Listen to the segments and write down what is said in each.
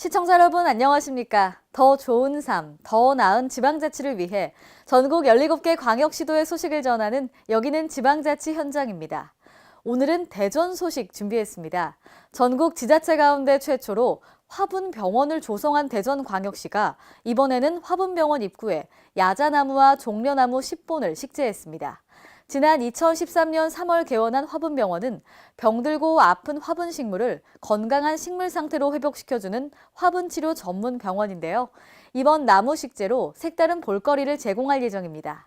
시청자 여러분 안녕하십니까? 더 좋은 삶, 더 나은 지방자치를 위해 전국 17개 광역시도의 소식을 전하는 여기는 지방자치 현장입니다. 오늘은 대전 소식 준비했습니다. 전국 지자체 가운데 최초로 화분병원을 조성한 대전광역시가 이번에는 화분병원 입구에 야자나무와 종려나무 10본을 식재했습니다. 지난 2013년 3월 개원한 화분병원은 병들고 아픈 화분 식물을 건강한 식물 상태로 회복시켜주는 화분 치료 전문 병원인데요. 이번 나무 식재로 색다른 볼거리를 제공할 예정입니다.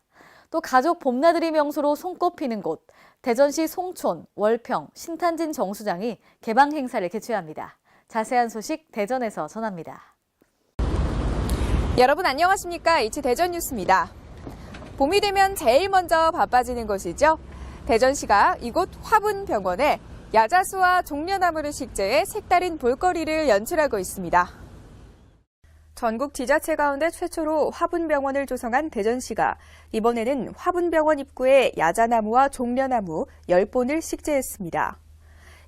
또 가족 봄나들이 명소로 손꼽히는 곳, 대전시 송촌, 월평, 신탄진 정수장이 개방 행사를 개최합니다. 자세한 소식 대전에서 전합니다. 여러분 안녕하십니까? 이치 대전 뉴스입니다. 봄이 되면 제일 먼저 바빠지는 곳이죠. 대전시가 이곳 화분병원에 야자수와 종려나무를 식재해 색다른 볼거리를 연출하고 있습니다. 전국 지자체 가운데 최초로 화분병원을 조성한 대전시가 이번에는 화분병원 입구에 야자나무와 종려나무 10본을 식재했습니다.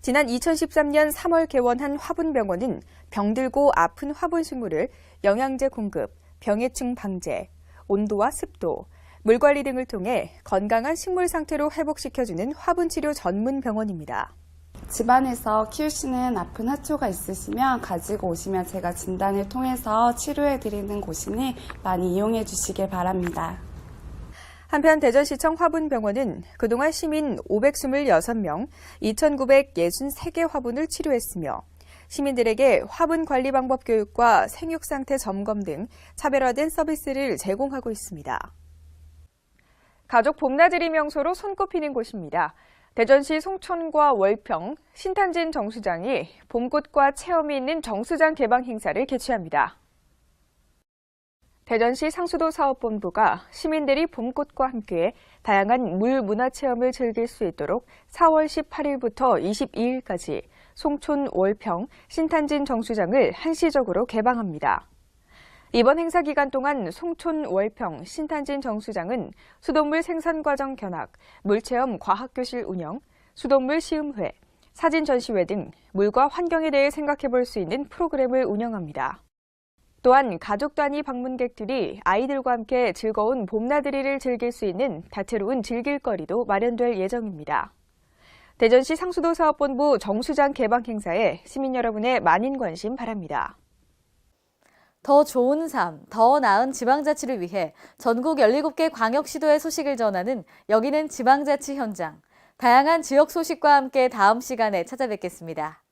지난 2013년 3월 개원한 화분병원은 병들고 아픈 화분식물을 영양제 공급, 병해충 방제, 온도와 습도, 물 관리 등을 통해 건강한 식물 상태로 회복시켜주는 화분치료 전문 병원입니다. 집안에서 키우시는 아픈 하초가 있으시면 가지고 오시면 제가 진단을 통해서 치료해 드리는 곳이니 많이 이용해 주시길 바랍니다. 한편 대전시청 화분병원은 그동안 시민 526명, 2,963개 화분을 치료했으며 시민들에게 화분 관리 방법 교육과 생육 상태 점검 등 차별화된 서비스를 제공하고 있습니다. 가족 봄나들이 명소로 손꼽히는 곳입니다. 대전시 송촌과 월평, 신탄진 정수장이 봄꽃과 체험이 있는 정수장 개방 행사를 개최합니다. 대전시 상수도 사업본부가 시민들이 봄꽃과 함께 다양한 물 문화 체험을 즐길 수 있도록 4월 18일부터 22일까지 송촌 월평 신탄진 정수장을 한시적으로 개방합니다. 이번 행사 기간 동안 송촌 월평 신탄진 정수장은 수돗물 생산 과정 견학, 물체험 과학교실 운영, 수돗물 시음회, 사진 전시회 등 물과 환경에 대해 생각해 볼 수 있는 프로그램을 운영합니다. 또한 가족 단위 방문객들이 아이들과 함께 즐거운 봄나들이를 즐길 수 있는 다채로운 즐길거리도 마련될 예정입니다. 대전시 상수도 사업본부 정수장 개방 행사에 시민 여러분의 많은 관심 바랍니다. 더 좋은 삶, 더 나은 지방자치를 위해 전국 17개 광역시도의 소식을 전하는 여기는 지방자치 현장. 다양한 지역 소식과 함께 다음 시간에 찾아뵙겠습니다.